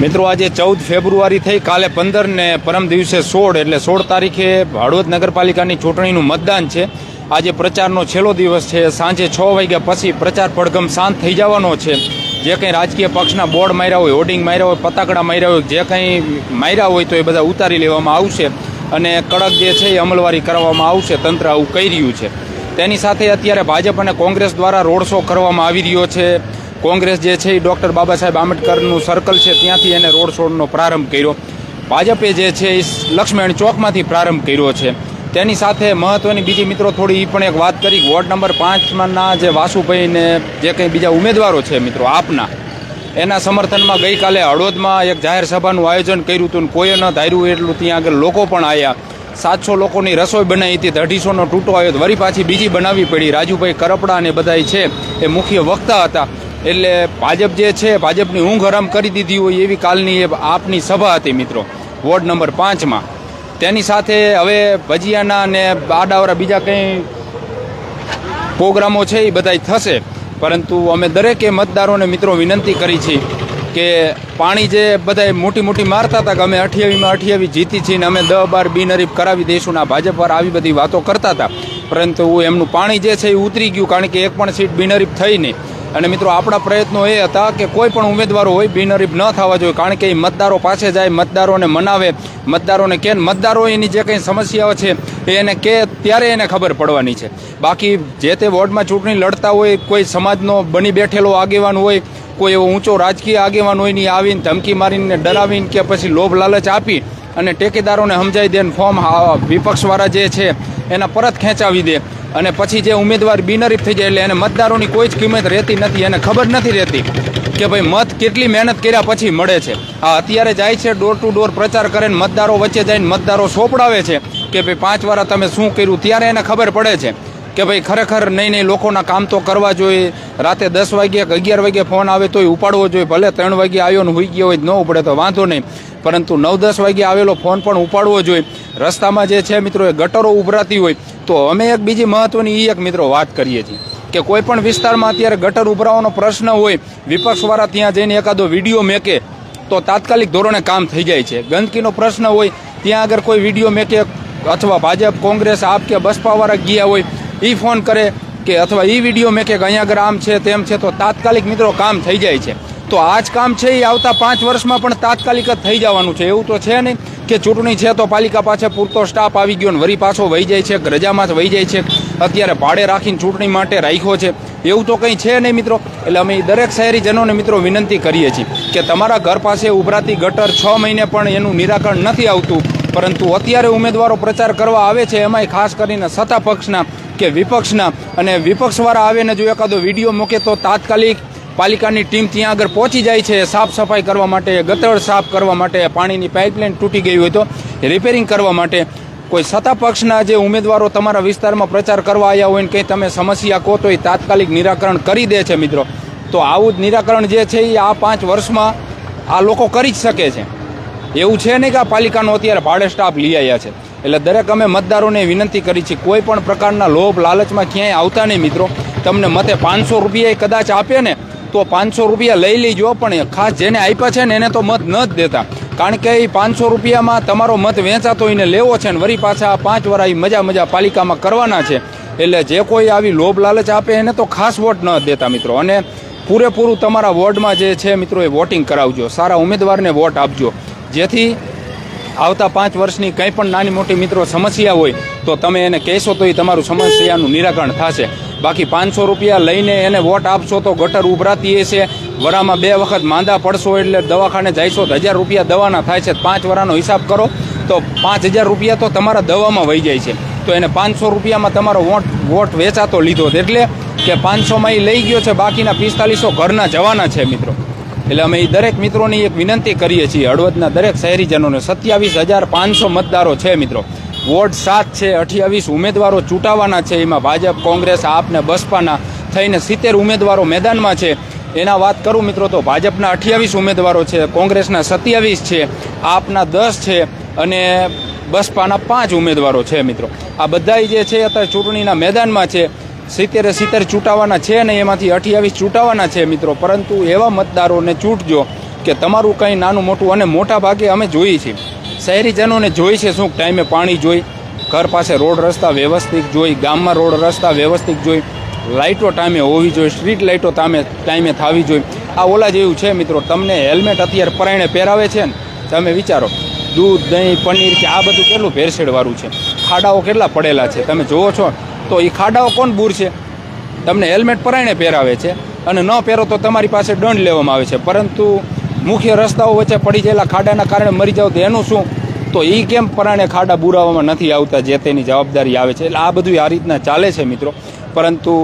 મિત્રો, આજે ચૌદ ફેબ્રુઆરી થઈ. કાલે પંદર ને પરમ દિવસે સોળ, એટલે સોળ તારીખે હળવદ નગરપાલિકાની ચૂંટણીનું મતદાન છે. આજે પ્રચારનો છેલ્લો દિવસ છે. સાંજે છ વાગ્યા પછી પ્રચાર પડઘમ શાંત થઈ જવાનો છે. જે કંઈ રાજકીય પક્ષના બોર્ડ માર્યા હોય, હોર્ડિંગ માર્યા હોય, પતાકડા માર્યા હોય, જે કંઈ માર્યા હોય, તો એ બધા ઉતારી લેવામાં આવશે. અને કડક જે છે એ અમલવારી કરવામાં આવશે. તંત્ર આવું કહી રહ્યું છે. તેની સાથે અત્યારે ભાજપ અને કોંગ્રેસ દ્વારા રોડ શો કરવામાં આવી રહ્યો છે. કોંગ્રેસ જે છે એ ડૉક્ટર બાબા સાહેબ આંબેડકરનું સર્કલ છે, ત્યાંથી એને રોડ શોનો પ્રારંભ કર્યો. ભાજપે જે છે એ લક્ષ્મણ ચોકમાંથી પ્રારંભ કર્યો છે. તેની સાથે મહત્વની બીજી મિત્રો થોડી એ પણ એક વાત કરી. વોર્ડ નંબર પાંચમાંના જે વાસુભાઈને જે કંઈ બીજા ઉમેદવારો છે મિત્રો, આપના, એના સમર્થનમાં ગઈકાલે હળવદમાં એક જાહેર સભાનું આયોજન કર્યું હતું કોઈએ ન ધાર્યું એટલું ત્યાં આગળ લોકો પણ આવ્યા સાતસો લોકોની રસોઈ બનાવી હતી, અઢીસોનો તૂટો આવ્યો વળી પાછી બીજી બનાવવી પડી. રાજુભાઈ કરપડા અને બધા છે એ મુખ્ય વક્તા હતા. એટલે ભાજપ જે છે, ભાજપની ઊંઘ હરામ કરી દીધી હોય એવી કાલની એ આપની સભા હતી મિત્રો, વોર્ડ નંબર પાંચમાં. તેની સાથે હવે ભજીયાના અને આડાવરા બીજા કંઈ પ્રોગ્રામો છે એ બધાય થશે. પરંતુ અમે દરેકે મતદારોને મિત્રો વિનંતી કરી છે કે પાણી જે બધાય મોટી મોટી મારતા હતા કે અમે અઠ્યાવીમાં અઠ્યાવી જીતી છીએ ને અમે દહ બાર બિનહરીફ કરાવી દઈશું ને આ ભાજપ પર આવી બધી વાતો કરતા હતા. પરંતુ એમનું પાણી જે છે એ ઉતરી ગયું કારણ કે એક પણ સીટ બિનહરીફ થઈ નહીં. અને મિત્રો, આપણા પ્રયત્નો એ હતા કે કોઈ પણ ઉમેદવારો હોય બિનહરીફ ન થવા જોઈએ, કારણ કે એ મતદારો પાસે જાય, મતદારોને મનાવે. મતદારોને કે, મતદારો એની જે કંઈ સમસ્યાઓ છે, એ એને કે ત્યારે એને ખબર પડવાની છે. બાકી જે તે વોર્ડમાં ચૂંટણી લડતા હોય, કોઈ સમાજનો બની બેઠેલો આગેવાન હોય, કોઈ એવો ઊંચો રાજકીય આગેવાન હોયની આવીને ધમકી મારીને ડરાવીને કે પછી લોભ લાલચ આપી અને ટેકેદારોને સમજાવી દે ફોર્મ વિપક્ષવાળા જે છે એના પરત ખેંચાવી દે. અને પછી જે ઉમેદવાર બિનરીફ થઈ જાય એટલે એને મતદારોની કોઈ જ કિંમત રહેતી નથી, એને ખબર નથી રહેતી કે ભાઈ મત કેટલી મહેનત કર્યા પછી મળે છે. આ અત્યારે જાય છે ડોર ટુ ડોર પ્રચાર કરે મતદારો વચ્ચે જઈને મતદારો સોંપડાવે છે કે ભાઈ પાંચ વાર તમે શું કર્યું, ત્યારે એને ખબર પડે છે. કે ભાઈ ખરેખર નહીં નહીં, લોકોના કામ તો કરવા જોઈએ. રાતે દસ વાગ્યે કે અગિયાર વાગ્યે ફોન આવે તોય ઉપાડવો જોઈએ. ભલે ત્રણ વાગે આવ્યો ને હોઈ ગયો હોય ન ઉપડે તો વાંધો નહીં. પરંતુ નવ, દસ વાગ્યા આવેલો ફોન પણ ઉપાડવો જોઈએ. રસ્તામાં જે છે મિત્રો એ ગટરો ઉભરાતી હોય. તો અમે એક બીજી મહત્વની એ એક મિત્રો વાત કરીએ છીએ કે કોઈ પણ વિસ્તારમાં અત્યારે ગટર ઉભરાવાનો પ્રશ્ન હોય, વિપક્ષવાળા ત્યાં જઈને એકાદો વીડિયો મેકે, તો તાત્કાલિક ધોરણે કામ થઈ જાય છે. ગંદકીનો પ્રશ્ન હોય, ત્યાં આગળ કોઈ વીડિયો મેકે, અથવા ભાજપ, કોંગ્રેસ, આપ કે બસપાવાળા ગયા હોય એ ફોન કરે કે અથવા એ વીડિયો મેં કે અહીંયા આગળ આમ છે, તેમ છે, તો તાત્કાલિક મિત્રો કામ થઈ જાય છે. તો આ જ કામ છે એ આવતા પાંચ વર્ષમાં પણ તાત્કાલિક જ થઈ જવાનું છે. એવું તો છે નહીં કે ચૂંટણી છે તો પાલિકા પાસે પૂરતો સ્ટાફ આવી ગયો ને વરી પાછો વહી જાય છે, રજામાં જ વહી જાય છે. અત્યારે ભાડે રાખીને ચૂંટણી માટે રાખ્યો છે. એવું તો કંઈ છે નહીં મિત્રો. એટલે અમે દરેક શહેરીજનોને મિત્રો વિનંતી કરીએ છીએ કે તમારા ઘર પાસે ઉભરાતી ગટર છ મહિને પણ એનું નિરાકરણ નથી આવતું. પરંતુ અત્યારે ઉમેદવારો પ્રચાર કરવા આવે છે. એમાંય ખાસ કરીને સત્તા પક્ષના કે વિપક્ષના અને વિપક્ષવાળા આવે ને જો એકાદો વીડિયો મૂકે તો તાત્કાલિક પાલિકાની ટીમ ત્યાં આગળ પહોંચી જાય છે સાફ સફાઈ કરવા માટે ગતર સાફ કરવા માટે, પાણીની પાઇપલાઇન તૂટી ગઈ હોય તો રિપેરિંગ કરવા માટે. કોઈ સત્તા પક્ષના જે ઉમેદવારો તમારા વિસ્તારમાં પ્રચાર કરવા આવ્યા હોય ને કંઈ તમે સમસ્યા કહો તો એ તાત્કાલિક નિરાકરણ કરી દે છે મિત્રો. તો આવું જ નિરાકરણ જે છે એ આ પાંચ વર્ષમાં આ લોકો કરી જ શકે છે. એવું છે નહીં કે આ પાલિકાનો અત્યારે ભાડે સ્ટાફ લઈ આવ્યા છે. એટલે દરેક અમે મતદારોને વિનંતી કરી છે, કોઈ પણ પ્રકારના લોભ, લાલચમાં ક્યાંય આવતા નહીં મિત્રો. તમને મતે પાંચસો રૂપિયા કદાચ આપે ને, તો પાંચસો રૂપિયા લઈ લેજો, પણ ખાસ જેને આપ્યા છે ને, એને તો મત ન જ દેતા. કારણ કે એ પાંચસો રૂપિયામાં તમારો મત વેચાતો એને લેવો છે ને વરી પાછા પાંચ વરા મજા મજા પાલિકામાં કરવાના છે. એટલે જે કોઈ આવી લોભ, લાલચ આપે, એને તો ખાસ વોટ ન દેતા મિત્રો. અને પૂરેપૂરું તમારા વોર્ડમાં જે છે મિત્રો, એ વોટિંગ કરાવજો. સારા ઉમેદવારને વોટ આપજો. જેથી આવતા પાંચ વર્ષની કંઈ પણ નાની મોટી મિત્રો સમસ્યા હોય તો તમે એને કહેશો તો એ તમારું સમસ્યાનું નિરાકરણ થશે. બાકી પાંચસો રૂપિયા લઈને એને વોટ આપશો તો ગટર ઉભરાતી હશે. વરામાં બે વખત માંદા પડશો એટલે દવાખાને જઈશો તો હજાર રૂપિયા દવાના થાય છે. પાંચ વરાનો હિસાબ કરો તો પાંચ હજાર રૂપિયા તો તમારા દવામાં વહી જાય છે. તો એને પાંચસો રૂપિયામાં તમારો વોટ વોટ વેચાતો લીધો. એટલે કે પાંચસોમાં એ લઈ ગયો છે. બાકીના પિસ્તાલીસો ઘરના જવાના છે મિત્રો. એટલે અમે એ દરેક મિત્રોની એક વિનંતી કરીએ છીએ. હળવદના દરેક શહેરીજનોને સત્યાવીસ હજાર પાંચસો મતદારો છે મિત્રો. વોર્ડ સાત છે, અઠ્યાવીસ ઉમેદવારો ચૂંટાવાના છે. એમાં ભાજપ, કોંગ્રેસ, આપ ને બસપાના થઈને સિત્તેર ઉમેદવારો મેદાનમાં છે. એના વાત કરું મિત્રો તો ભાજપના અઠ્યાવીસ ઉમેદવારો છે, કોંગ્રેસના સત્યાવીસ છે, આપના દસ છે અને બસપાના પાંચ ઉમેદવારો છે મિત્રો. આ બધા જે છે અત્યારે ચૂંટણીના મેદાનમાં છે. સિત્તેરે સિત્તેર ચૂંટાવાના છે ને એમાંથી અઠ્યાવીસ ચૂંટાવાના છે મિત્રો. પરંતુ એવા મતદારોને ચૂંટજો કે તમારું કંઈ નાનું મોટું અને મોટા ભાગે અમે જોઈએ છીએ. શહેરીજનોને જોઈ છે શું ટાઈમે પાણી જોઈ, ઘર પાસે રોડ રસ્તા વ્યવસ્થિત જોઈ, ગામમાં રોડ રસ્તા વ્યવસ્થિત જોઈ લાઇટો ટાઈમે હોવી જોઈએ, સ્ટ્રીટ લાઇટો ટાઈમે ટાઈમે થવી જોઈએ. આ ઓલા જેવું છે મિત્રો. તમને હેલ્મેટ અત્યારે પરાયણે પહેરાવે છે ને? તમે વિચારો. દૂધ, દહીં, પનીર કે આ બધું કેટલું ભેરસેડવાળું છે? ખાડાઓ કેટલા પડેલા છે? તમે જુઓ છો? તો એ ખાડાઓ કોણ છે? તમને હેલ્મેટ પરાયણે પહેરાવે છે અને ન પહેરો તો તમારી પાસે દંડ લેવામાં આવે છે. પરંતુ મુખ્ય રસ્તાઓ વચ્ચે પડી ગયેલા ખાડાના કારણે મરી જાવ તો એનું શું? તો એ કેમ પરાણે ખાડા બુરાવામાં નથી આવતા જે તેની જવાબદારી આવે છે? એટલે આ બધું આ રીતના ચાલે છે મિત્રો. પરંતુ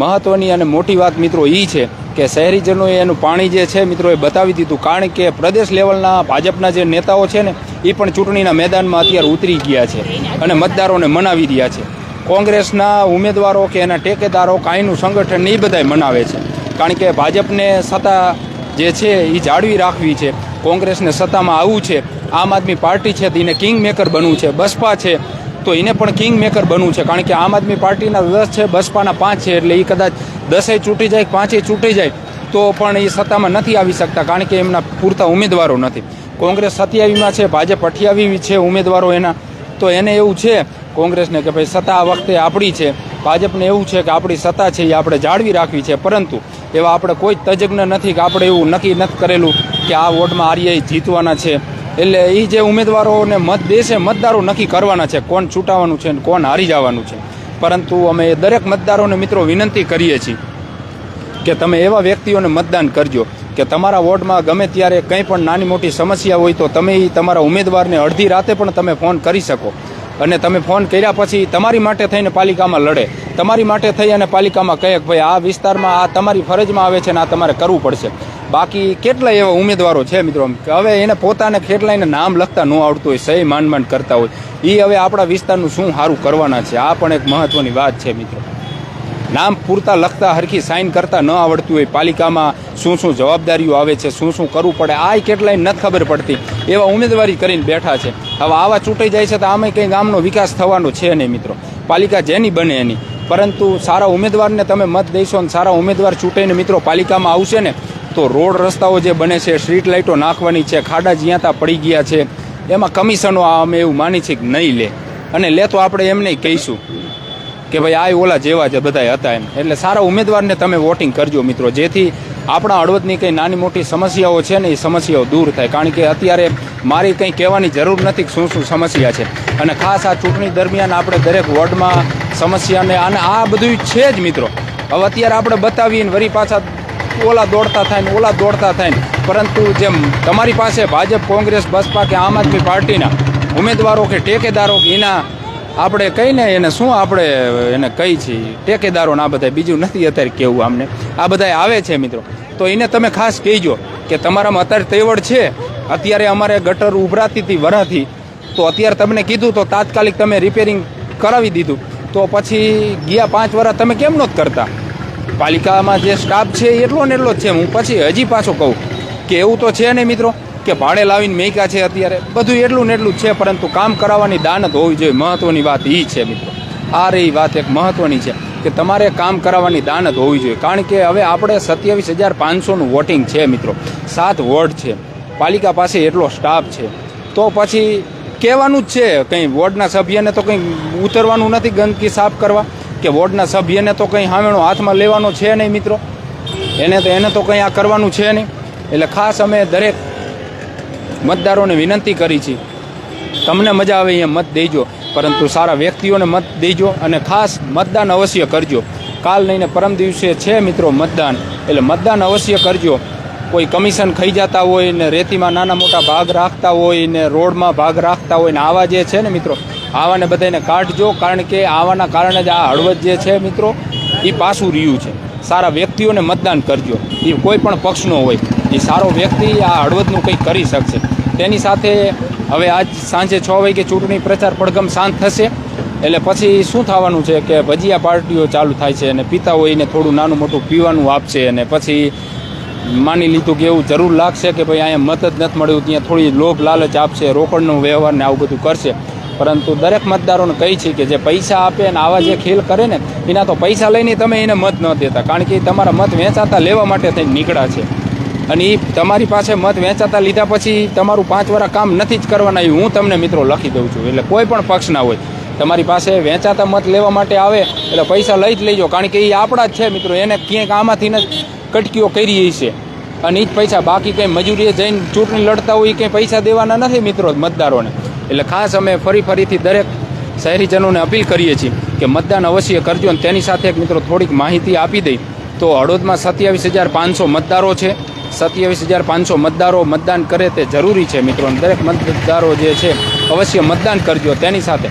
મહત્ત્વની અને મોટી વાત મિત્રો એ છે કે શહેરીજનોએ એનું પાણી જે છે મિત્રો એ બતાવી દીધું. કારણ કે પ્રદેશ લેવલના ભાજપના જે નેતાઓ છે ને એ પણ ચૂંટણીના મેદાનમાં અત્યારે ઉતરી ગયા છે અને મતદારોને મનાવી રહ્યા છે. કોંગ્રેસના ઉમેદવારો કે એના ટેકેદારો કાંઈનું સંગઠન એ બધાય મનાવે છે. કારણ કે ભાજપને સત્તા જે છે એ જાળવી રાખવી છે. કોંગ્રેસને સત્તામાં આવવું છે. આમ આદમી પાર્ટી છે એને કિંગ મેકર બનવું છે. બસપા છે તો એને પણ કિંગ મેકર બનવું છે. કારણ કે આમ આદમી પાર્ટીના દસ છે, બસપાના પાંચ છે એટલે એ કદાચ દસેય ચૂંટી જાય પાંચેય ચૂંટી જાય તો પણ એ સત્તામાં નથી આવી શકતા કારણ કે એમના પૂરતા ઉમેદવારો નથી. કોંગ્રેસ સત્યાવીમાં છે, ભાજપ અઠ્યાવી છે ઉમેદવારો એના તો એને એવું છે કોંગ્રેસને કે ભાઈ સત્તા વખતે આપણી છે, ભાજપને એવું છે કે આપણી સત્તા છે એ આપણે જાળવી રાખવી છે, પરંતુ એવા આપણે કોઈ તજજ્ઞ નથી કે આપણે એવું નક્કી નથી કરેલું કે આ વોર્ડમાં આર્ય જીતવાના છે. એટલે એ જે ઉમેદવારોને મત દેશે, મતદારો નક્કી કરવાના છે કોણ છૂટાવાનું છે અને કોણ હારી જવાનું છે. પરંતુ અમે દરેક મતદારોને મિત્રો વિનંતી કરીએ છીએ કે તમે એવા વ્યક્તિઓને મતદાન કરજો કે તમારા વોર્ડમાં ગમે ત્યારે કંઈ પણ નાની મોટી સમસ્યા હોય તો તમે તમારા ઉમેદવારને અડધી રાતે પણ તમે ફોન કરી શકો. અને તમે ફોન કર્યા પછી તમારી માટે થઈને પાલિકામાં લડે. તમારી માટે થઈ અને પાલિકામાં કહે ભાઈ, આ વિસ્તારમાં, આ તમારી ફરજમાં આવે છે ને આ તમારે કરવું પડશે. બાકી કેટલા એવા ઉમેદવારો છે મિત્રો? કે હવે એને પોતાને કેટલાયને નામ લખતા ન આવડતું હોય, સહી માંડ માંડ કરતા હોય. એ હવે આપણા વિસ્તારનું શું સારું કરવાના છે? આ પણ એક મહત્વની વાત છે મિત્રો. નામ પૂરતા લખતા, હરખી સાઇન કરતા ન આવડતું હોય. પાલિકામાં શું શું જવાબદારીઓ આવે છે, શું શું કરવું પડે, આય કેટલાય નથી ખબર પડતી. એવા ઉમેદવારી કરીને બેઠા છે. હવે આવા ચૂંટાઈ જાય છે તો આમે કંઈ ગામનો વિકાસ થવાનો છે નહીં મિત્રો. પાલિકા જેની બને એની. પરંતુ સારા ઉમેદવારને તમે મત દઈશો અને સારા ઉમેદવાર ચૂંટાઈને મિત્રો પાલિકામાં આવશે ને, તો રોડ રસ્તાઓ જે બને છે સ્ટ્રીટ લાઇટો નાખવાની છે, ખાડા જ્યાં ત્યાં પડી ગયા છે, એમાં કમિશનો અમે એવું માની છે કે નહીં લે. અને લે તો આપણે એમને કહીશું. કે ભાઈ આ ઓલા જેવા જે બધા હતા એમ. એટલે સારા ઉમેદવારને તમે વોટિંગ કરજો મિત્રો. જેથી આપણા હળવદની કંઈ નાની મોટી સમસ્યાઓ છે ને એ સમસ્યાઓ દૂર થાય. કારણ કે અત્યારે મારી કંઈ કહેવાની જરૂર નથી શું શું સમસ્યા છે. અને ખાસ આ ચૂંટણી દરમિયાન આપણે દરેક વોર્ડમાં સમસ્યાને અને આ બધું છે જ મિત્રો. હવે અત્યારે આપણે બતાવીએ ને વરી પાછા ઓલા દોડતા થાય ને ઓલા દોડતા થાય ને. પરંતુ જેમ તમારી પાસે ભાજપ, કોંગ્રેસ, બસપા કે આમ આદમી પાર્ટીના ઉમેદવારો કે ટેકેદારો એના આપણે કહીને એને શું આપણે એને કહી છીએ ટેકેદારોને આ બધા બીજું નથી અત્યારે કેવું આમને. આ બધા આવે છે મિત્રો. તો એને તમે ખાસ કહેજો કે તમારામાં અત્યારે તેવડ છે. અત્યારે અમારે ગટર ઉભરાતી હતી વરાથી. તો અત્યારે તમને કીધું તો તાત્કાલિક તમે રિપેરિંગ કરાવી દીધું. તો પછી ગયા પાંચ વર્ષ તમે કેમ નહોત કરતા? પાલિકામાં જે સ્ટાફ છે એટલો ને એટલો જ છે. હું પછી હજી પાછો કહું કે એવું તો છે નહીં મિત્રો. કે ભાડે લાવીને મેક્યા છે અત્યારે. બધું એટલું ને એટલું છે, પરંતુ કામ કરાવવાની દાનત હોવી જોઈએ. મહત્વની વાત એ છે મિત્રો. આ રહી વાત એક મહત્વની છે, કે તમારે કામ કરાવવાની દાનત હોવી જોઈએ. કારણ કે હવે આપણે સત્યાવીસ હજાર પાંચસોનું વોટિંગ છે મિત્રો. સાત વોર્ડ છે. પાલિકા પાસે એટલો સ્ટાફ છે. તો પછી કહેવાનું જ છે, કંઈ વોર્ડના સભ્યને તો કંઈ ઉતરવાનું નથી ગંદકી સાફ કરવા, કે વોર્ડના સભ્યને તો કંઈ હામેણો હાથમાં લેવાનો છે નહીં મિત્રો. એને તો એને તો કંઈ આ કરવાનું છે નહીં. એટલે ખાસ અમે દરેક મતદારોને વિનંતી કરી છે. તમને મજા આવે અહીંયા મત દેજો, પરંતુ સારા વ્યક્તિઓને મત દેજો અને ખાસ મતદાન અવશ્ય કરજો. કાલ નહીં ને પરમ દિવસે છે મિત્રો મતદાન, એટલે મતદાન અવશ્ય કરજો. કોઈ કમિશન ખાઈ જતા હોય ને રેતીમાં નાના મોટા ભાગ રાખતા હોય ને રોડમાં ભાગ રાખતા હોય ને આવા જે છે ને મિત્રો, આવાને બધાને કાઢજો, કારણ કે આવાના કારણે જ આ હળવદ જે છે મિત્રો એ પાછું રહ્યું છે. સારા વ્યક્તિઓને મતદાન કરજો. એ કોઈ પણ પક્ષનો હોય. એ સારો વ્યક્તિ આ હળવદનું કંઈક કરી શકશે. તેની સાથે હવે આજ સાંજે છ વાગે ચૂંટણી પ્રચાર પડઘમ શાંત થશે. એટલે પછી શું થવાનું છે કે ભજીયા પાર્ટીઓ ચાલુ થાય છે અને પીતા હોય ને થોડું નાનું મોટું પીવાનું આપશે અને પછી માની લીધું કે એવું જરૂર લાગશે કે ભાઈ અહીંયા મત જ નથી મળ્યું, ત્યાં થોડી લોભ લાલચ આપશે, રોકડનો વ્યવહાર ને આવું બધું કરશે. પરંતુ દરેક મતદારોને કહી છે કે જે પૈસા આપે અને આવા જે ખેલ કરે ને, એના તો પૈસા લઈને તમે એને મત ન દેતા. કારણ કે તમારા મત વેચાતા લેવા માટે થઈને નીકળ્યા છે. અને એ તમારી પાસે મત વેચાતા લીધા પછી તમારું પાંચ વર્ષ કામ નથી જ કરવાના એ હું તમને મિત્રો લખી દઉં છું. એટલે કોઈ પણ પક્ષ ના હોય. તમારી પાસે વેચાતા મત લેવા માટે આવે, એટલે પૈસા લઈ જ લેજો. કારણ કે એ આપણા જ છે મિત્રો. એને ક્યાંક આમાંથી ને કટકીઓ કરી છે. અને એ જ પૈસા બાકી કંઈ મજૂરીએ જઈને ચૂંટણી લડતા હોય એ કંઈ પૈસા દેવાના નથી મિત્રો મતદારોને. એટલે ખાસ અમે ફરી ફરીથી દરેક શહેરીજનોને અપીલ કરીએ છીએ કે મતદાન અવશ્ય કરજો અને તેની સાથે એક મિત્રો થોડીક માહિતી આપી દઈ. તો હળોદમાં સત્યાવીસ હજાર પાંચસો મતદારો છે. સત્યાવીસ હજાર પાંચસો મતદારો મતદાન કરે તે જરૂરી છે, મિત્રો. દરેક મતદારો જે છે, અવશ્ય મતદાન કરજો. તેની સાથે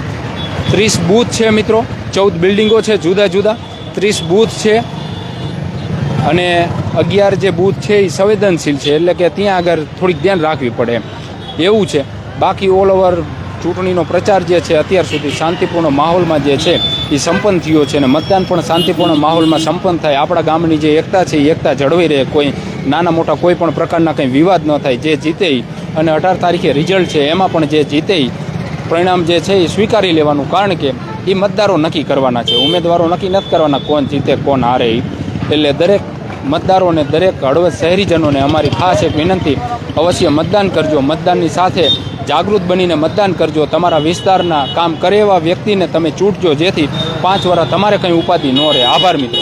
ત્રીસ બૂથ છે, મિત્રો. ચૌદ બિલ્ડિંગો છે, જુદા જુદા. ત્રીસ બૂથ છે અને અગિયાર જે બૂથ છે એ સંવેદનશીલ છે. એટલે કે ત્યાં આગળ થોડીક ધ્યાન રાખવી પડે એવું છે. બાકી ઓલ ઓવર ચૂંટણીનો પ્રચાર જે છે, અત્યાર સુધી શાંતિપૂર્ણ માહોલમાં જે છે એ સંપન્ન થયો છે. અને મતદાન પણ શાંતિપૂર્ણ માહોલમાં સંપન્ન થાય. આપણા ગામની જે એકતા છે એ એકતા જળવાઈ રહે. કોઈ નાના મોટા કોઈ પણ પ્રકારના કંઈ વિવાદ ન થાય, જે જીતે અને અઢાર તારીખે રિઝલ્ટ છે, એમાં પણ જે જીતે પરિણામ જે છે એ સ્વીકારી લેવાનું કારણ કે એ મતદારો નક્કી કરવાના છે. ઉમેદવારો નક્કી નથી કરવાના કોણ જીતે, કોણ હારે એટલે દરેક મતદારોને દરેક હળવદ શહેરીજનોને અમારી ખાસ એક વિનંતી, અવશ્ય મતદાન કરજો. મતદાનની સાથે જાગૃત બનીને મતદાન કરજો. તમારા વિસ્તારના કામ કરે એવા વ્યક્તિને તમે ચૂંટજો જેથી પાંચ વર્ષ તમારે કંઈ ઉપાધિ ન રહે. આભાર મિત્રો.